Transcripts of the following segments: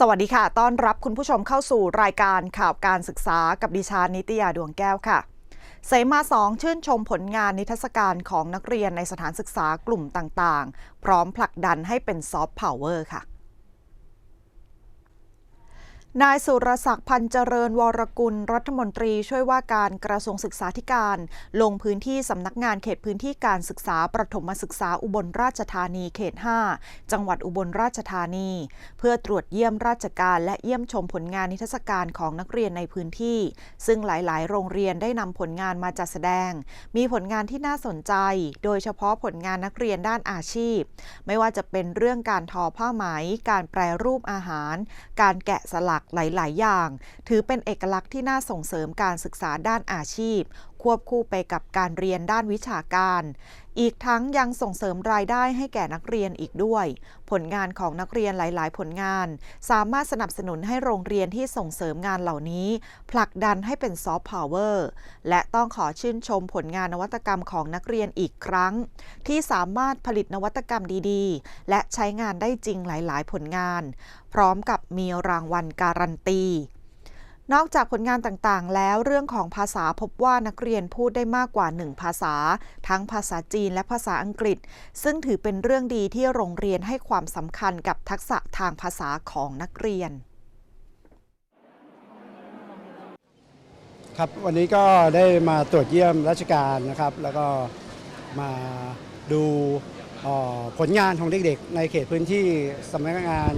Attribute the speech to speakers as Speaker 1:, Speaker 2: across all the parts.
Speaker 1: สวัสดีค่ะ ต้อนรับคุณผู้ชมเข้าสู่รายการข่าวการศึกษากับดิฉันนิตยาดวงแก้วค่ะ เสมาสองชื่นชมผลงานนิทรรศการของนักเรียนในสถานศึกษากลุ่มต่างๆ พร้อมผลักดันให้เป็นซอฟต์พาวเวอร์ค่ะ นายสุรศักดิ์พันธ์เจริญวรกุล รัฐมนตรีช่วยว่าการกระทรวงศึกษาธิการ ลงพื้นที่สำนักงานเขตพื้นที่การศึกษาประถมศึกษาอุบลราชธานีเขต 5 จังหวัดอุบลราชธานี เพื่อตรวจเยี่ยมราชการและเยี่ยมชมผลงานนิทรรศการของนักเรียนในพื้นที่ ซึ่งหลาย ๆ โรงเรียนได้นำผลงานมาจัดแสดง มีผลงานที่น่าสนใจ โดยเฉพาะผลงานนักเรียนด้านอาชีพ ไม่ว่าจะเป็นเรื่องการทอผ้าไหม การแปรรูปอาหาร การแกะสลักหลาย ๆ อย่าง ถือเป็นเอกลักษณ์ที่น่าส่งเสริมการศึกษาด้านอาชีพควบคู่ไปกับการเรียนด้านวิชาการ อีกทั้งยังส่งเสริมรายได้ให้แก่นักเรียนอีกด้วย ผลงานของนักเรียนหลาย ๆ ผลงาน สามารถสนับสนุนให้โรงเรียนที่ส่งเสริมงานเหล่านี้ ผลักดันให้เป็นซอฟต์พาวเวอร์ และต้องขอชื่นชมผลงานนวัตกรรมของนักเรียนอีกครั้ง ที่สามารถผลิตนวัตกรรมดีๆ และใช้งานได้จริงหลาย ๆ ผลงาน พร้อมกับมีรางวัลการันตี นอกจากผลงานต่าง ๆ แล้วเรื่องของภาษาพบว่านักเรียนพูดได้มากกว่าหนึ่งภาษา ทั้งภาษาจีนและภาษาอังกฤษ ซึ่งถือเป็นเรื่องดีที่โรงเรียนให้ความสำคัญกับทักษะทางภาษาของนักเรียน
Speaker 2: ครับวันนี้ก็ได้มาตรวจเยี่ยมราชการนะครับ แล้วก็มาดูผลงานของเด็ก ๆ ในเขตพื้นที่สำนักงาน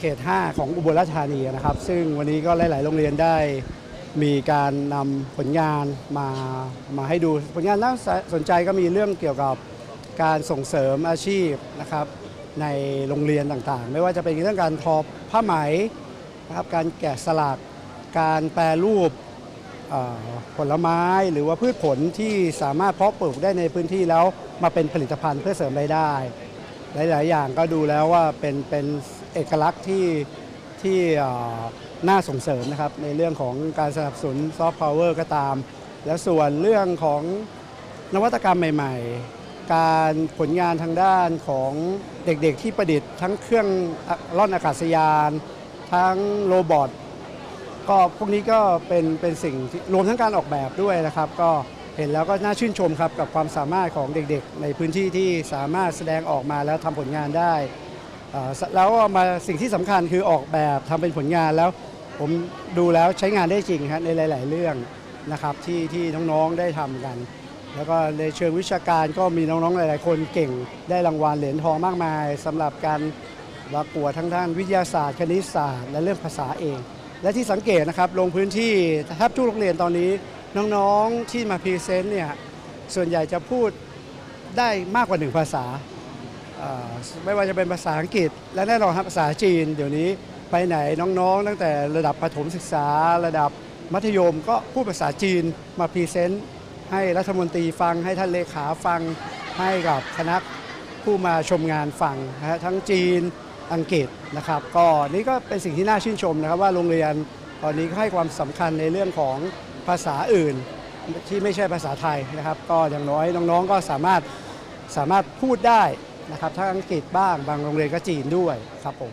Speaker 2: เขต 5 ของอุบลราชธานีนะครับ ซึ่งวันนี้ก็หลาย ๆ โรงเรียนได้มีการนำผลงานมามาให้ดูผลงานน่าสนใจก็มีเรื่องเกี่ยวกับการส่งเสริมอาชีพนะครับในโรงเรียนต่างๆ ไม่ว่าจะเป็นเรื่องการทอผ้าไหมนะครับการแกะสลัก การแปรรูปผลไม้หรือว่าพืชผลที่สามารถเพาะปลูกได้ในพื้นที่แล้วมาเป็นผลิตภัณฑ์เพื่อเสริมรายได้ หลาย ๆ อย่างก็ดูแล้วว่าเป็นเป็น เอกลักษณ์ที่ที่น่าส่งเสริมนะครับ ในเรื่องของการสนับสนุนซอฟต์พาวเวอร์ก็ตาม แล้วส่วนเรื่องของนวัตกรรมใหม่ ๆ การผลงานทางด้านของเด็กๆที่ประดิษฐ์ทั้งเครื่องล่อนอากาศยาน ทั้งโรบอทก็พวกนี้ก็เป็นเป็นสิ่งรวมทั้งการออกแบบด้วยนะครับ ก็เห็นแล้วก็น่าชื่นชมครับกับความสามารถของเด็กๆ ในพื้นที่ที่สามารถแสดงออกมาแล้วทำผลงานได้ แล้วมาสิ่งที่สำคัญคือออกแบบทำเป็นผลงานแล้วผมดูแล้วใช้งานได้จริงครับในหลาย ๆ เรื่องนะครับที่ที่น้อง ๆ ได้ทำกัน แล้วก็ในเชิงวิชาการก็มีน้อง ๆ หลาย ๆ คนเก่งได้รางวัลเหรียญทองมากมายสำหรับการประกวดทั้งด้านวิทยาศาสตร์ คณิตศาสตร์และเรื่องภาษาเอง และที่สังเกตนะครับลงพื้นที่แทบทุกโรงเรียนตอนนี้น้อง ๆ ที่มาพรีเซนต์เนี่ยส่วนใหญ่จะพูดได้มากกว่าหนึ่งภาษา ไม่ว่าจะเป็นภาษาอังกฤษ และแน่นอนครับภาษาจีน เดี๋ยวนี้ไปไหนน้องๆ ตั้งแต่ระดับประถมศึกษาระดับมัธยมก็พูดภาษาจีนมาพรีเซนต์ให้รัฐมนตรีฟังให้ท่านเลขาฟังให้กับคณะผู้มาชมงานฟังนะฮะทั้งจีนอังกฤษนะครับ ก็นี่ก็เป็นสิ่งที่น่าชื่นชมนะครับ ว่าโรงเรียนตอนนี้ก็ให้ความสำคัญในเรื่องของภาษาอื่นที่ไม่ใช่ภาษาไทยนะครับ ก็อย่างน้อยน้องๆก็สามารถสามารถพูดได้ นะครับทั้งอังกฤษบ้างบางโรงเรียนก็จีนด้วยครับผม